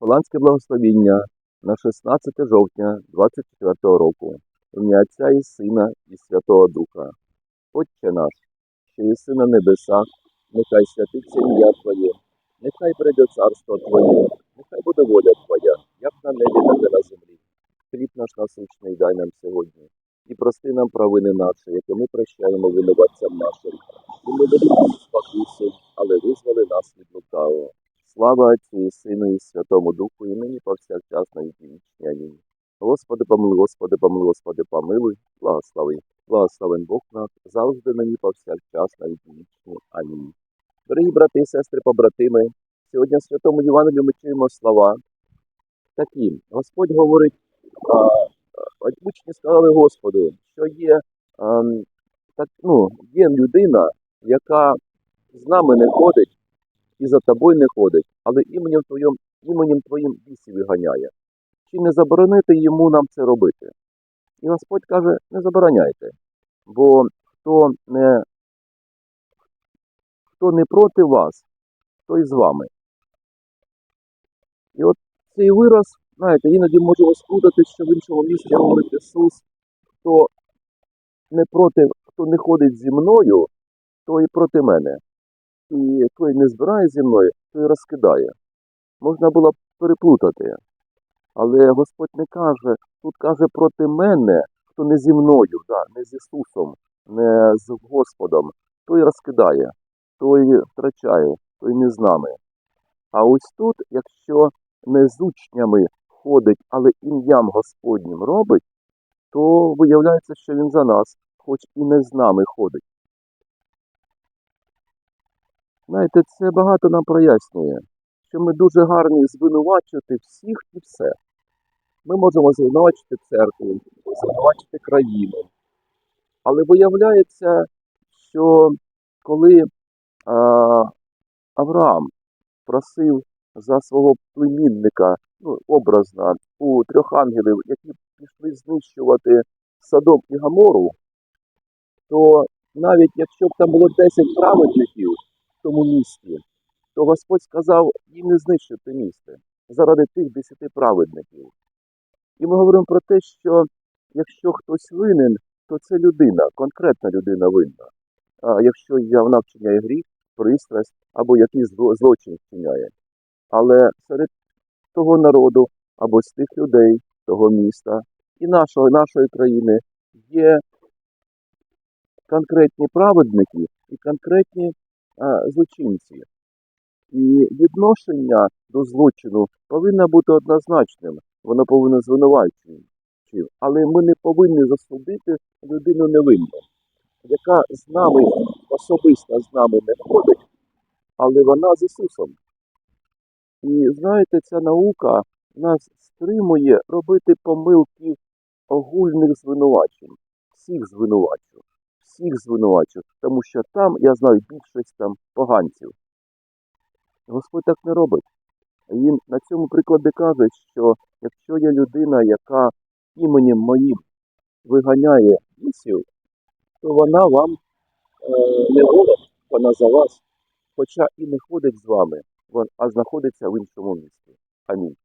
Голландське благословіння на 16 жовтня 24 року. Ім'я Отця і Сина і Святого Духа. Отче наш, що єси на небесах, нехай святиться ім'я Твоє, нехай прийде царство Твоє, нехай буде воля Твоя, як на небі, так і на землі. Хліб наш насущний дай нам сьогодні, і прости нам провини наші, які ми прощаємо винуватцям нашим. І веди нас спокусу, але визволи нас від лукавого. Слава Отцю і Сину і Святому Духу, і нині повсякчас на вічні. Амінь. Господи, помилуй, Господи, помилуй, Господи, помилуй, благослови. Благословен Бог наш, завжди нині повсякчас на віки вічні. Амінь. Дорогі брати і сестри, побратими, сьогодні в Святому Євангелію ми чуємо слова такі. Господь говорить, а, а, учні сказали Господу, що є, ем, так, ну, є людина, яка з нами не ходить і за тобою не ходить, але іменем твоїм, іменем твоїм бісів виганяє. Чи не заборонити йому нам це робити? І Господь каже, не забороняйте, бо хто не, хто не проти вас, той з вами. І от цей вираз, знаєте, іноді можемо сплутати, що в іншому місці говорить Ісус, хто не проти, хто не ходить зі мною, той проти мене. І той не збирає зі мною, той розкидає. Можна було б переплутати. Але Господь не каже, тут каже проти мене, хто не зі мною, да, не з Ісусом, не з Господом, той розкидає, той втрачає, той не з нами. А ось тут, якщо не з учнями ходить, але ім'ям Господнім робить, то виявляється, що він за нас, хоч і не з нами ходить. Знаєте, це багато нам прояснює, що ми дуже гарні звинувачувати всіх і все. Ми можемо звинувачити церкву, звинувачити країну. Але виявляється, що коли а, Авраам просив за свого племінника, ну, образно, у трьох ангелів, які пішли знищувати Содом і Гамору, то навіть якщо б там було 10 праведників тому місті, то Господь сказав їм не знищити місце заради тих десяти праведників. І ми говоримо про те, що якщо хтось винен, то це людина, конкретна людина винна. А якщо вона вчиняє гріх, пристрасть або якийсь злочин вчиняє. Але серед того народу або з тих людей, того міста і нашого, нашої країни є конкретні праведники і конкретні а, злочинці. І відношення до злочину повинно бути однозначним, воно повинно звинувачувати. Але ми не повинні засудити людину невинну, яка з нами особисто з нами не ходить, але вона з Ісусом. І знаєте, ця наука нас стримує робити помилки огульних звинувачень. Всіх звинувачу, всіх звинувачу, тому що там, я знаю, більшість там поганців. Господь так не робить. Він на цьому прикладі каже, що якщо є людина, яка іменем моїм виганяє бісів, то вона вам е, не ворог, вона за вас, хоча і не ходить з вами, а знаходиться в іншому місці. Амінь.